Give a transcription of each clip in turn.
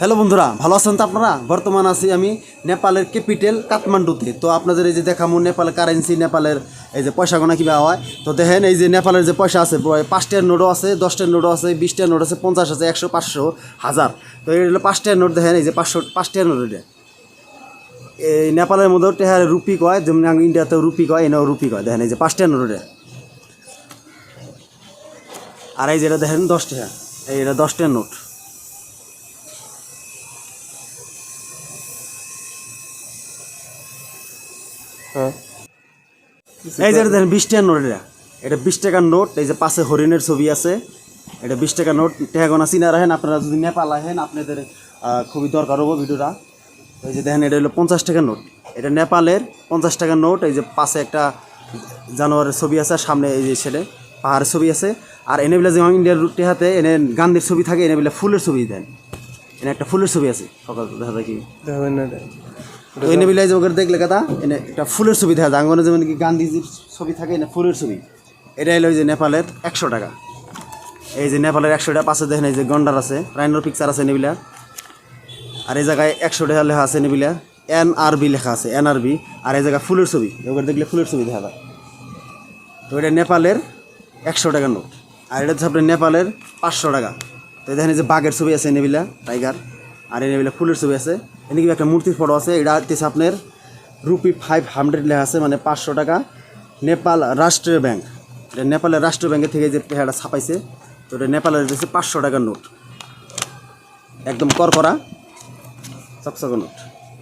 Hello বন্ধুরা, ভালো আছেন তো আপনারা? বর্তমান আছি আমি নেপালের ক্যাপিটাল কাঠমান্ডুতে। তো আপনাদের এই যে দেখামু নেপালের কারেন্সি, নেপালের এই যে পয়সা গোনা কীভাবে হয়? তো দেখেন, এই যে নেপালের যে পয়সা আছে পাঁচটার নোটও আছে, দশটার নোটও আছে, বিশটার নোট আছে, পঞ্চাশ আছে, একশো, পাঁচশো, হাজার। তো এই হলো পাঁচটার নোট, দেখেন, এই যে পাঁচশো, পাঁচটার নোট এটা। এই নেপালের মধ্যেও টেহার রুপি কয়, যেমন ইন্ডিয়াতেও রুপি কয়, এনেও রুপি কয়, দেখেন, এই যে পাঁচটার নোট এটা। আর এই যেটা দেখেন, দশটা, এই এটা দশটার নোট। এই যে দেখেন বিশ টাকার নোট এটা। এটা বিশ টাকার নোট এই যে পাশে হরিণের ছবি আছে। এটা বিশ টাকার নোট। টেহাগোনা চিনা রাখেন আপনারা যদি নেপাল আসেন আপনাদের খুবই দরকার হব ভিডিওটা। এই যে দেখেন এটা হলো পঞ্চাশ টাকার নোট। এটা নেপালের পঞ্চাশ টাকার নোট। এই যে পাশে একটা জানোয়ারের ছবি আছে আর সামনে এই যে ছেলে পাহাড়ের ছবি আছে। আর এনে বলে যেমন ইন্ডিয়ার রুটি হাতে এনে গান্ধীর ছবি থাকে এনে বলে ফুলের ছবি দেন। এনে একটা ফুলের ছবি আছে। সকাল দেখা যায় কি। তো যে ওকে দেখলে কথা, এনে একটা ফুলের ছবি দেখা আঙ্গনে যেমন কি গান্ধীজির ছবি থাকে, এনে ফুলের ছবি। এটা হলো যে নেপালের একশো টাকা। এই যে নেপালের একশো টাকা, পাশে দেখেন এই যে গন্ডার আছে, রাইনোর পিকচার আছে নেবিলা আর এই জায়গায় একশো টাকা লেখা আছে নেবিলা এন আর বি লেখা আছে এন আর বি আর এই জায়গায় ফুলের ছবি ওকে দেখলে ফুলের ছবি দেখা যায়। তো এটা নেপালের একশো টাকার নোট। আর এটা নেপালের পাঁচশো টাকা। তো দেখেন এই যে বাঘের ছবি আছে নেবিলা টাইগার। আর এনে নেবিলা ফুলের ছবি আছে। এনে কি একটা মূর্তির ফটো আছে, এটা হচ্ছে আপনার রুপি ফাইভ হান্ড্রেড লেখা আছে মানে পাঁচশো টাকা। নেপাল রাষ্ট্রীয় ব্যাংক। এটা নেপালের রাষ্ট্রীয় ব্যাংকের থেকে যে পেহাটা ছাপাইছে, তো এটা নেপালের হচ্ছে পাঁচশো টাকার নোট। একদম করকরা, চকচক নোট।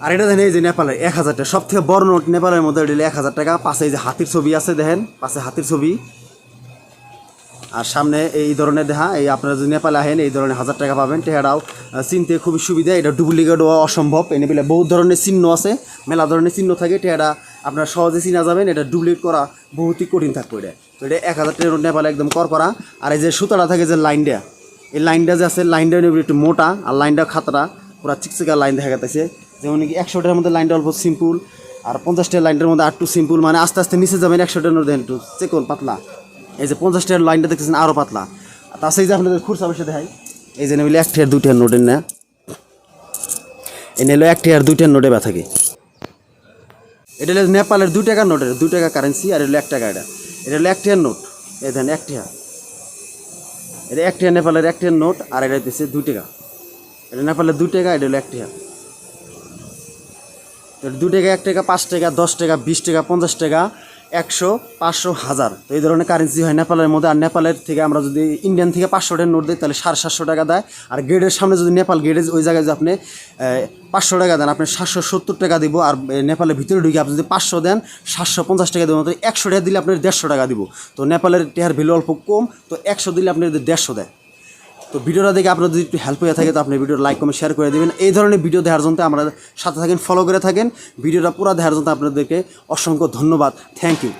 আর এটা দেখেন এই যে নেপালের এক হাজার টাকা সব থেকে বড় নোট নেপালের মধ্যে এটা এক হাজার টাকা। পাশে এই যে হাতির ছবি আছে, দেখেন, পাশে হাতির ছবি। আর সামনে এই ধরনের দেখা এই আপনারা যদি নেপালে আহেন, এই ধরনের হাজার টাকা পাবেন। টেহারাও চিনতে খুবই সুবিধা, এটা ডুপ্লিকেট হওয়া অসম্ভব। এনে বলে বহু ধরনের চিহ্ন আছে, মেলা ধরনের চিহ্ন থাকে। টেহারা আপনারা সহজে চিনা যাবেন, এটা ডুপ্লিকেট করা বহুতই কঠিন থাকবে এটা। তো এটা এক হাজার টাকা নেপালে একদম কর করা। আর এই যে সুতাটা থাকে যে লাইনটা এই লাইনটা যে আছে লাইনটা একটু মোটা আর লাইনটা খাতরা, পুরা চিকচিকা লাইন দেখা গেছে যেমন কি একশো টাকার মধ্যে লাইনটা অল্প সিম্পল, আর পঞ্চাশটা লাইনটার মধ্যে একটু সিম্পল মানে আস্তে আস্তে নিচে যাবেন একশো টাকার মধ্যে একটু চেকন, পাতলা। এই যে পঞ্চাশ টাকার লাইনটা দেখতেছেন আরও পাতলা। তার সেই যে আপনাদের খুরসা বসে দেখাই। এই যে নেবিলে এক টিয়ার দুই টিয়ার নোটের না এই নিলো এক টিয়ার দুই টিয়ার নোটে ব্যথা থাকে এটা হলো নেপালের দুই টাকার নোটের, দুই টাকা কারেন্সি আর হলো এক টাকা এটা। এটা হলো এক টিয়ার নোট। এই দেন এক টিয়া। এটা এক টিয়া নেপালের এক টিয়ার নোট আর এটা দিচ্ছে দুই টাকা। এটা নেপালের দুই টাকা, এটা হলো এক টিয়া। দু টাকা, এক টাকা, পাঁচ টাকা, দশ টাকা, বিশ টাকা, পঞ্চাশ টাকা একশো, পাঁচশো, হাজার। তো এই ধরনের কারেন্সি হয় নেপালের মধ্যে। আর নেপালের থেকে আমরা যদি ইন্ডিয়ান থেকে পাঁচশো টাকা নোট দিই, তাহলে সাড়ে সাতশো টাকা দেয়। আর গেটের সামনে যদি নেপাল গেটে ওই জায়গায় যদি আপনি পাঁচশো টাকা দেন, আপনি সাতশো সত্তর টাকা দিব। আর নেপালের ভিতরে ঢুকে আপনি যদি পাঁচশো দেন, সাতশো পঞ্চাশ টাকা দেবেন তো একশো টাকা দিলে আপনার দেড়শো টাকা দিব। তো নেপালের টেহার ভ্যালু অল্প কম, তো একশো দিলে আপনি যদি দেড়শো দেয় তো ভিডিওটা দেখে আপনার যদি একটু হেল্প হয়ে থাকে, তো আপনি ভিডিও লাইক কমেন্ট শেয়ার করে দেবেন। এই ধরনের ভিডিও দেওয়ার জন্য আমরা সাথে থাকেন ফলো করে থাকেন। ভিডিওটা পুরো দেওয়ার জন্য আপনাদেরকে অসংখ্য ধন্যবাদ। Thank you